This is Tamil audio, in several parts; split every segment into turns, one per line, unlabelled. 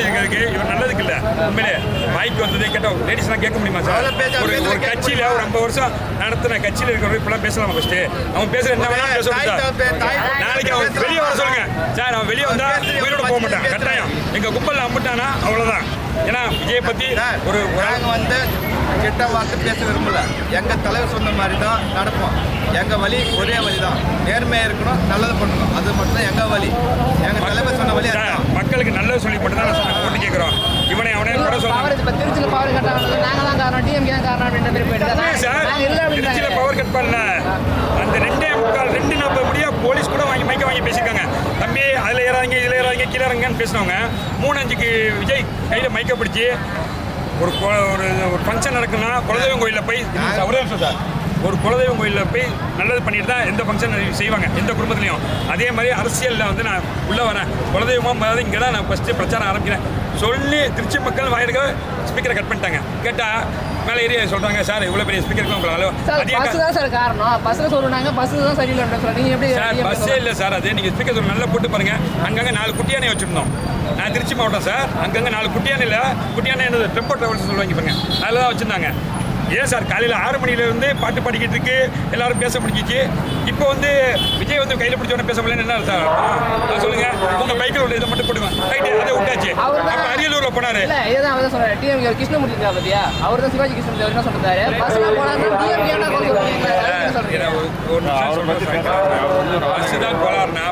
உண்மையிலே வாய்க்கு வந்ததே கேட்டோம். லேடிஸ்லாம் கேட்க முடியுமா சார்? ஒரு ஒரு கட்சியில ஒரு ஐம்பது வருஷம் நடத்தின கட்சியில இருக்கிறவங்க இப்பெல்லாம் பேசலாம் ஃபர்ஸ்ட் அவன் பேசுற என்ன வேணாலும் பேசணும் சார். நாளைக்கு அவன். வெளியே வர சொல்லுங்க. சார் அவன் வெளியே வந்தா
பேசுறது
உயிரோட போக மாட்டான். கட்டாயம். எங்க கும்பல்ல அம்பிட்டானா அவ்வளவுதான். ஏன்னா விஜய் பத்தி ஒரு ஒரு ஆள்
நாங்க வந்து கெட்ட வார்த்தை பேச விரும்பல. எங்க தலைவர் சொன்ன மாதிரி தான் நடப்போம். எங்க வழி ஒரே வழி தான் நேர்மையா இருக்கணும் நல்லது பண்ணணும். அது மட்டும் தான் எங்க வழி. எங்க தலைவர் சொன்ன வழி
சார்,
அதுதான்
மக்களுக்கு நல்லது சொல்லி மட்டும் தான் நாங்கள் ஓட்டு கேட்குறோம் இவனை அவனே கூட
பவர்
சொல்லுவாங்க
இப்ப திருச்சியில பவர் கட் ஆனது நாங்க தான் காரணம் டிஎம்கே தான் காரணம் அப்படின்ற மாதிரி போயிட்டு
சார்
நாங்க இல்ல
திருச்சியில்
அப்படின்றாங்க
பவர் கட் பண்ணல அந்த ரெண்டே முக்கால் ரெண்டு நாற்பது முடியா போலீஸ் கூட வாங்கி மைக்க வாங்கி பேசியிருக்காங்க தம்பி அதில் ஏறாதீங்க இதில் ஏறாதீங்க கீழே இறங்கன்னு பேசினவங்க. மூணு அஞ்சுக்கு விஜய் கையில் மைக்க பிடிச்சி ஒரு கொ- ஒரு ஒரு ஃபங்க்ஷன் நடக்குன்னா குலதெய்வம் கோயிலில் போய் ஒரே நிமிஷம் சார். ஒரு குலதெய்வம் கோயிலில் போய் நல்லது பண்ணிட்டு தான் எந்த ஃபங்க்ஷன் செய்வாங்க? எந்த குடும்பத்துலையும். அதே மாதிரி அரசியலில் வந்து நான் உள்ளே வரேன். குலதெய்வமாக மாதிரி இங்கே தான் நான் ஃபஸ்ட்டு பிரச்சாரம் ஆரம்பிக்கிறேன். சொல்லி திருச்சி மக்கள் வாயிருக்க ஸ்பீக்கரை கட் பண்ணிட்டாங்க. கேட்டால் மேலே ஏறி சொல்கிறாங்க சார் இவ்வளோ பெரிய ஸ்பீக்கர்
சார்
அதே
பஸ் தான் சார் காரணம். பஸ்ல சொல்றாங்க பஸ் தான் சரியில்லை சொல்றாங்க நீங்க எப்படி
சார் பஸ்ஸே இல்லை சார் அது நீங்கள் ஸ்பீக்கர் நல்லா போட்டு பாருங்க. அங்கங்கே நாலு குட்டியானை வச்சுருந்தோம். நான் திருச்சி மாவட்டம் சார். அங்கங்கே நாலு குட்டியானையில் குட்டியானை என்னது? டெம்போ ட்ராவல்ஸ் சொல்லுவாங்க பாருங்க. அதில் தான் வச்சுருந்தாங்க. ஏன் சார் காலையில் ஆறு மணிலேருந்து பாட்டு பாடிக்கிட்டு இருக்கு? எல்லாரும் பேச முடிஞ்சிச்சு. இப்போ வந்து விஜய் வந்து கையில் பிடிச்சவன பேச முடியலன்னு என்ன சார் சொல்லுங்க. உங்கள் பைக்கில் உள்ள இதை மட்டும் போடுங்க. ரைட்டு அதை விட்டாச்சு. அப்போ அரியலூரில் போனார்.
இதுதான் அவர் சொல்றாரு கிருஷ்ணமூர்த்தி இருக்கா அவர் தான் சிவாஜி கிருஷ்ணமூர்த்தி என்ன
பஸ் தான் போலாருனா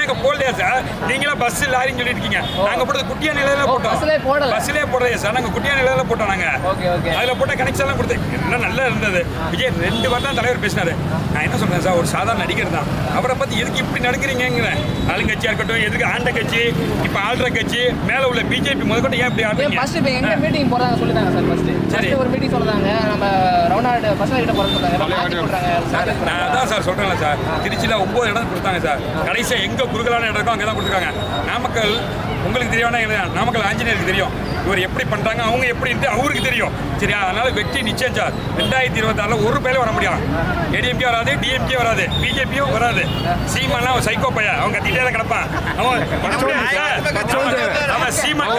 நாங்க போடலையா சார்? நீங்களா பஸ் லாரின்னு சொல்லிட்டு இருக்கீங்க போட்டது குட்டியா நிலையில போட்டோம்.
பஸ்லயே போடல.
பஸ்லயே போடலையா சார்? நாங்க குட்டியா நிலையில போட்டோம் நாங்க.
Okay okay.
அதுல போட்ட கனெக்ஷன் எல்லாம் கொடுத்தேன் எல்லாம் நல்லா இருந்தது. விஜய் ரெண்டு வாரம் தான் தலைவர் பேசினாரு. நான் என்ன சொல்றேன் சார் ஒரு சாதாரண நடிகர் தான். அவரை பத்தி எதுக்கு இப்படி நடக்கிறீங்கிறேன் ஆளுங்கட்சியா இருக்கட்டும் எதுக்கு ஆண்ட கட்சி இப்ப ஆள்ற கட்சி மேல உள்ள பிஜேபி முதற்கொண்டு ஏன் இப்படி ஆடுறீங்க?
ஃபர்ஸ்ட் இப்போ எங்க மீட்டிங் போறாங்க சொல்லிட்டாங்க சார் ஃபர்ஸ்ட்
சரி. நான் அதான் சார் சொல்றேன்ல சார். திருச்சியில் ஒன்பது இடம் கொடுத்தாங்க சார். கடைசியாக எங்கே குறுகலான இடம் இருக்கோ அங்கே தான் கொடுத்துருக்காங்க. நாமக்கல் உங்களுக்கு தெரியாம நாமக்கல் ஆஞ்சநேயருக்கு தெரியும். இவர் எப்படி பண்ணுறாங்க அவங்க எப்படி இருந்து அவருக்கு தெரியும். சரியா அதனால வெற்றி நிச்சயம் சார். ரெண்டாயிரத்தி இருபத்தாறில் ஒரு பேரும் வர முடியாது ஏடிஎம்கே வராது டிஎம்கே வராது பிஜேபியும் வராது. சீமானா அவன் சைக்கோ பையன். அவன் கத்திட்டே தான் கிடப்பான். அவன் அவன் சீமான்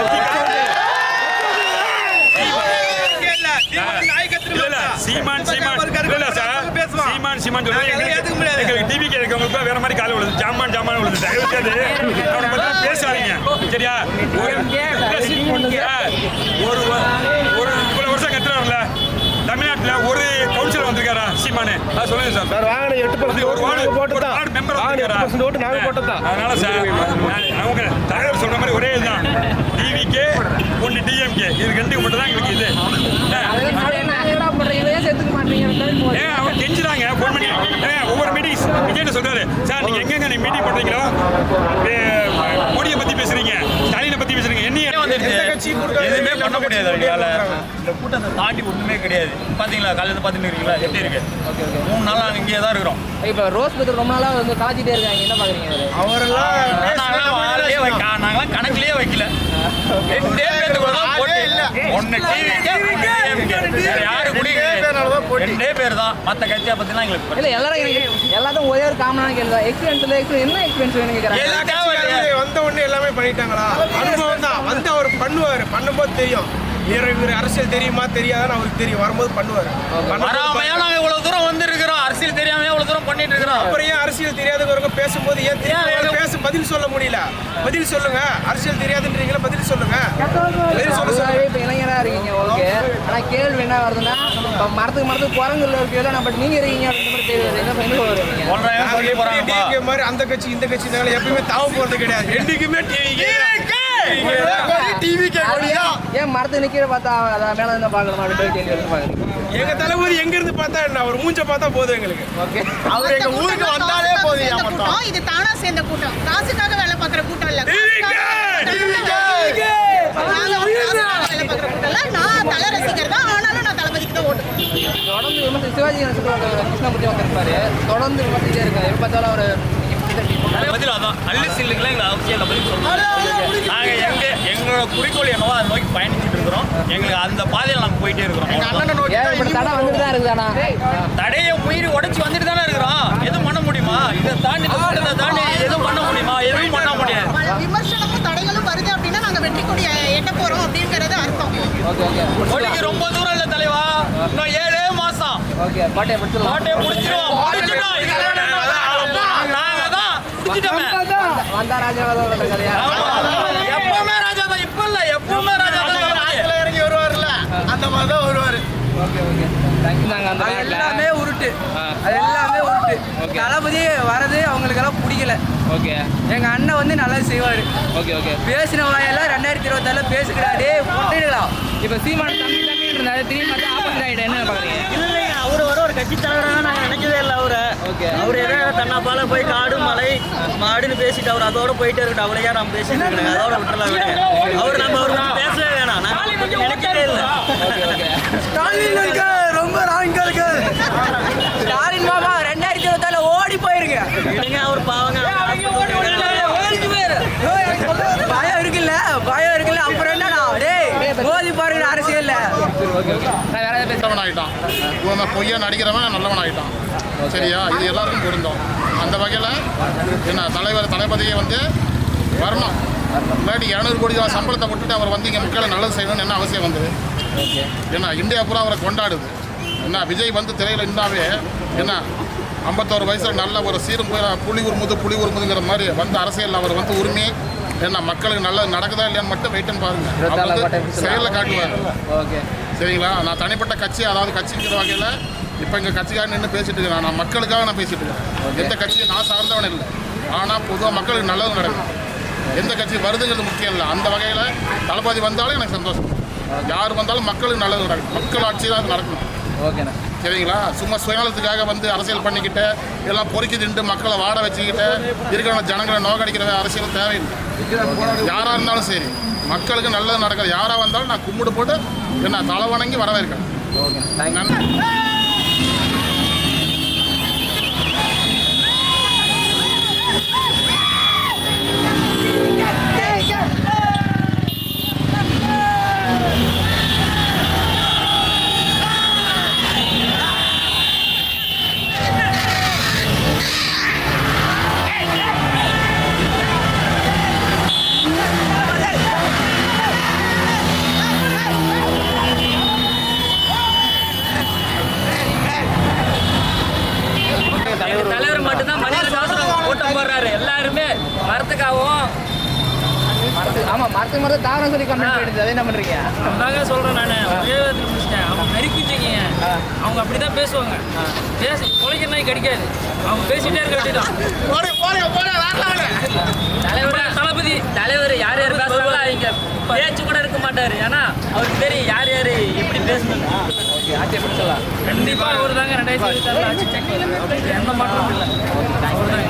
சீமான் சீமான் இல்ல, சார் சீமான் சீமான் சொல்றது எங்களுக்கு டிவிக்கு இருக்கவங்களுக்கு வேற மாதிரி காலை விழுது. ஜாமான் ஜாமான் விழுது. தயவு செய்து. அவனை பத்தி பேசாதீங்க. சரியா ஒரு சார், ஒரு வ- ஒரு இவ்வளவு வருஷம் கத்துறாருல தமிழ்நாட்டில் ஒரு கவுன்சிலர் சொல்லுங்க சார்.
சார் வாங்கின எட்டு பர்சன்ட்
ஒரு வார்டு
நாங்கள் போட்டு
ஒரு
தான்
வார்டு மெம்பர்
வாங்கின எட்டு பர்சன்ட் ஓட்டு நாங்கள் போட்டு தான்
அதனால சார் அவங்க தலைவர் சொல்ற மாதிரி ஒரே இதுதான் டிவிக்கே ஒன்று டிஎம்கே இது ரெண்டு மட்டும் தான் எங்களுக்கு இது.
ஏன்
கெஞ்சுறாங்க ஃபோன் பண்ணி. ஒவ்வொரு மீட்டிங் விஜய் சொல்றாரு. சார் நீங்க எங்கெங்க நீங்க மீட்டிங் பண்றீங்களோ?
முடியாது அவங்களால. இந்த கூட்டத்தை தாண்டி ஒண்ணுமே கிடையாது. பாத்தீங்களா? காலையில பாத்துட்டு இருக்கீங்களா எப்படி இருக்கு? மூணு நாள் நாங்க இங்கேயே தான் இருக்கிறோம்.
இப்போ ரோஸ் பத்தி ரொம்ப நாளா வந்து காய்ச்சிட்டே இருக்காங்க. என்ன பாக்குறீங்க அவரு
நாங்களாம் ஆளே வைக்க நாங்களாம் கணக்குலயே வைக்கல. ரெண்டே பேர் தான் மத்த கட்சியை பத்திலாம் எங்களுக்கு
இல்ல எல்லாரும் எனக்கு எல்லாத்துக்கும் ஒரே ஒரு காமனான கேள்வி என்ன எக்ஸ்பீரியன்ஸ் வேணும்
கட்சிக்காரங்களும்
வந்த உடனே எல்லாமே பண்ணிட்டாங்களா? அனுபவம் தான் வந்து அவர் பண்ணுவார். பண்ணும்போது தெரியும். இவர் அரசியல் தெரியுமா தெரியாதான்னு அவருக்கு தெரியும். வரும்போது பண்ணுவார்.
இவ்வளவு தூரம் வந்திருக்கிறோம். அரசியல் தெரியாம பண்ணிட்டு இருக்கிறோம்.
அப்புறம் ஏன் அரசியல் தெரியாதவங்க பேசும்போது ஏன் தெரியாத பேச பதில் சொல்ல முடியல? பதில் சொல்லுங்க. அரசியல் தெரியாதுன்றீங்களா பதில் சொல்லுங்க. பதில் சொல்ல சொல்லுங்க.
இப்போ இளைஞரா இருக்கீங்க ஓகே ஆனா கேள்வி என்ன வருதுன்னா இப்போ மரத்துக்கு மரத்துக்கு குரங்குல கேள்வி நம்ம நீங்க இருக்கீங்க அப்படின்ற மாதிரி
அந்த கட்சி இந்த கட்சி எப்பயுமே தாவ போறது கிடையாது. ரெண்டுக்குமே டிவிக்கே
ஏன் மரத்துக்கு நிக்கிற பார்த்தா அதான் மேல இருந்து அப்படின்ற கேள்வி வந்து பாக்குறீங்க
எங்க தளபதி எங்க இருந்து பார்த்தா என்ன? அவர் மூஞ்ச பார்த்தா போதும் எங்களுக்கு.
ஓகே.
அவர் எங்க ஊருக்கு வந்தாலே போதும்
இது தானா சேர்ந்த கூட்டம். காசுக்காக வேலை பார்க்குற கூட்டம் இல்ல. நான் தலை ரசிகர் தான் ஆனாலும் நான் தளபதிக்கு தான் ஓட்டு.
தொடர்ந்து விமர்சி சிவாஜி கிருஷ்ணமூர்த்தி வந்திருப்பாரு தொடர்ந்து விமர்சிட்டே இருக்காரு. எப்ப பார்த்தாலும் அவர்
பதில் அதான். அள்ளி சில்லுக்குலாம் அவசியம் பதில் குறிக்கோள் என்னவோ அதை நோக்கி பயணிச்சுட்டு இருக்கிறோம். எங்களுக்கு அந்த பாதையில் நாங்க போயிட்டே இருக்கிறோம். தடையை மீறி உடைச்சு வந்துட்டு தானே இருக்கிறோம். எதுவும் பண்ண முடியுமா? இதை தாண்டி கூட்டத்தை தாண்டி எதுவும் பண்ண முடியுமா? எதுவும் பண்ண முடியாது.
விமர்சனமும் தடைகளும் வருது அப்படின்னா நாங்க வெற்றி கொடி எட்ட போறோம் அப்படிங்கிறது அர்த்தம்.
மோடிக்கு ரொம்ப தூரம் இல்ல தலைவா. இன்னும் ஏழே மாசம்.
ஓகே பாட்டையை பிடிச்சிடலாம்
பாட்டையை முடிச்சிருவோம் முடிச்சிட்டோம். நாங்க தான். முடிச்சிட்டோமே.
வந்தா ராஜாவாதோட கதையா?
எப்பவுமே ராஜா தான் இப்ப இல்ல எப்பவுமே ராஜா தான்
ஆத்துல இறங்கி வருவார்ல அந்த மாதிரி தான் வருவார்
ஓகே ஓகே தேங்க்யூ நாங்கள் அந்த
அது
நாட்டில்
எல்லாமே உருட்டு
ஆ.
அது எல்லாமே உருட்டு
Okay.
தளபதி வரது அவங்களுக்கெல்லாம் பிடிக்கல
ஓகே.
எங்க அண்ணன் வந்து நல்லா செய்வாரு.
Okay okay.
பேசின வாயெல்லாம் ரெண்டாயிரத்தி இருபத்தாறுல டே புட்டிடுங்களா
இப்போ சீமான் தம்பி தம்பி இருந்தாரு திடீர்னு பார்த்தா ஆப்போசிட் ஆகிட்டு என்ன பார்க்குறீங்க?
இல்லைங்க அவரு வர ஒரு கட்சி தலைவராக நாங்கள் நினைக்கவே இல்லை அவரை.
ஓகே.
அவர் ஏதோ தன்னாப்பால போய் காடு மலை மாடுன்னு பேசிட்டு அவர் அதோட போயிட்டே இருக்கட்டும். அவளையா நம்ம பேசிட்டு இருக்கோம் அதோட விட்டுறலாம் விடுங்க அவர் நம்ம அவர் பேசவே வேணாம். நான் நினைக்கவே இல்லை
ஓகே ஓகே
ஸ்டாலின் இருக்க ரொம்ப ராங்கா இருக்கு ஸ்டாலின் மாமா ரெண்டாயிரத்தி இருபத்தாறுல ஓடி போயிருங்க
இல்லைங்க அவர் பாவங்க
பயம் இருக்குல்ல பயம் இருக்குல்ல அப்புறம் என்னடா டேய் மோதி பாருங்க அரசியல்ல
ஓகே ஓகே நான் வேற
நல்லவன் ஆகிட்டான் இவன் பொய்யா நடிக்கிறவன் நல்லவன் ஆகிட்டான் சரியா? இது எல்லாருக்கும் பொருந்தோம். அந்த வகையில் என்ன தலைவர் தளபதியை வந்து வரணும். இல்லாட்டி இரநூறு கோடி ரூபா சம்பளத்தை விட்டுட்டு அவர் வந்து இங்கே மக்களை நல்லது செய்யணும்னு என்ன அவசியம் வந்தது என்ன இந்தியா பூரா அவரை கொண்டாடுது. என்ன விஜய் வந்து திரையில் இருந்தாவே என்ன ஐம்பத்தோரு வயசில் நல்ல ஒரு சீரும் புலி உருமுது புலி உருமுதுங்கிற மாதிரி வந்து அரசியலில் அவர் வந்து உரிமை என்ன மக்களுக்கு நல்லது நடக்குதா இல்லையான்னு மட்டும் வெயிட்னு பாருங்க. செயலில் காட்டுவார்
ஓகே.
சரிங்களா? நான் தனிப்பட்ட கட்சி அதாவது கட்சிங்கிற வகையில் இப்போ எங்கள் கட்சிக்காக நின்று பேசிட்டு இருக்கிறேன் நான் மக்களுக்காக நான் பேசிட்டு இருக்கேன். எந்த கட்சியும் நான் சார்ந்தவன் இல்லை. ஆனால் பொதுவாக மக்களுக்கு நல்லது நடக்கும். எந்த கட்சி வருதுங்கிறது முக்கியம் இல்லை. அந்த வகையில் தளபதி வந்தாலும் எனக்கு சந்தோஷம். யார் வந்தாலும் மக்களுக்கு நல்லது நடக்கும். மக்கள் ஆட்சி தான் அது நடக்கணும்
ஓகேண்ணா
சரிங்களா? சும்மா சுயநலத்துக்காக வந்து அரசியல் பண்ணிக்கிட்டு எல்லாம் பொறுக்கி திண்டு மக்களை வாட வச்சுக்கிட்டு இருக்கிற ஜனங்களை நோக்கடிக்கிற அரசியல் தேவையில்லை. யாராக இருந்தாலும் சரி மக்களுக்கு நல்லது நடக்குது. யாராக வந்தாலும் நான் கும்பிடு போட்டு என்ன தலை வணங்கி வரவேற்கிறேன். நன்றி.
மரத்து ஆமாம் மரத்துக்கு மரத்து தாரம் சொல்லி கம்ப்ளைண்ட் போயிடுது. அதை என்ன பண்ணுறீங்க
தாங்க சொல்றேன் நான். ஒரே விதத்தில் முடிச்சிட்டேன். அவங்க நறுக்கிச்சிங்க அவங்க அப்படிதான் பேசுவாங்க. பேச குலைக்கிற நாய் கடிக்காது. அவங்க பேசிட்டே இருக்க வேண்டியதான் தலைவர் தளபதி. தலைவர் யார் யார் பேசுறாங்களோ அவங்க பேச்சு கூட இருக்க மாட்டாரு. ஏன்னா அவருக்கு தெரியும் யார் யார் எப்படி பேசணும். கண்டிப்பா அவர் தாங்க ரெண்டாயிரத்தி இருபத்தி ஆறு ஆட்சி எந்த மாற்றமும் இல்லை. அவர் தாங்க.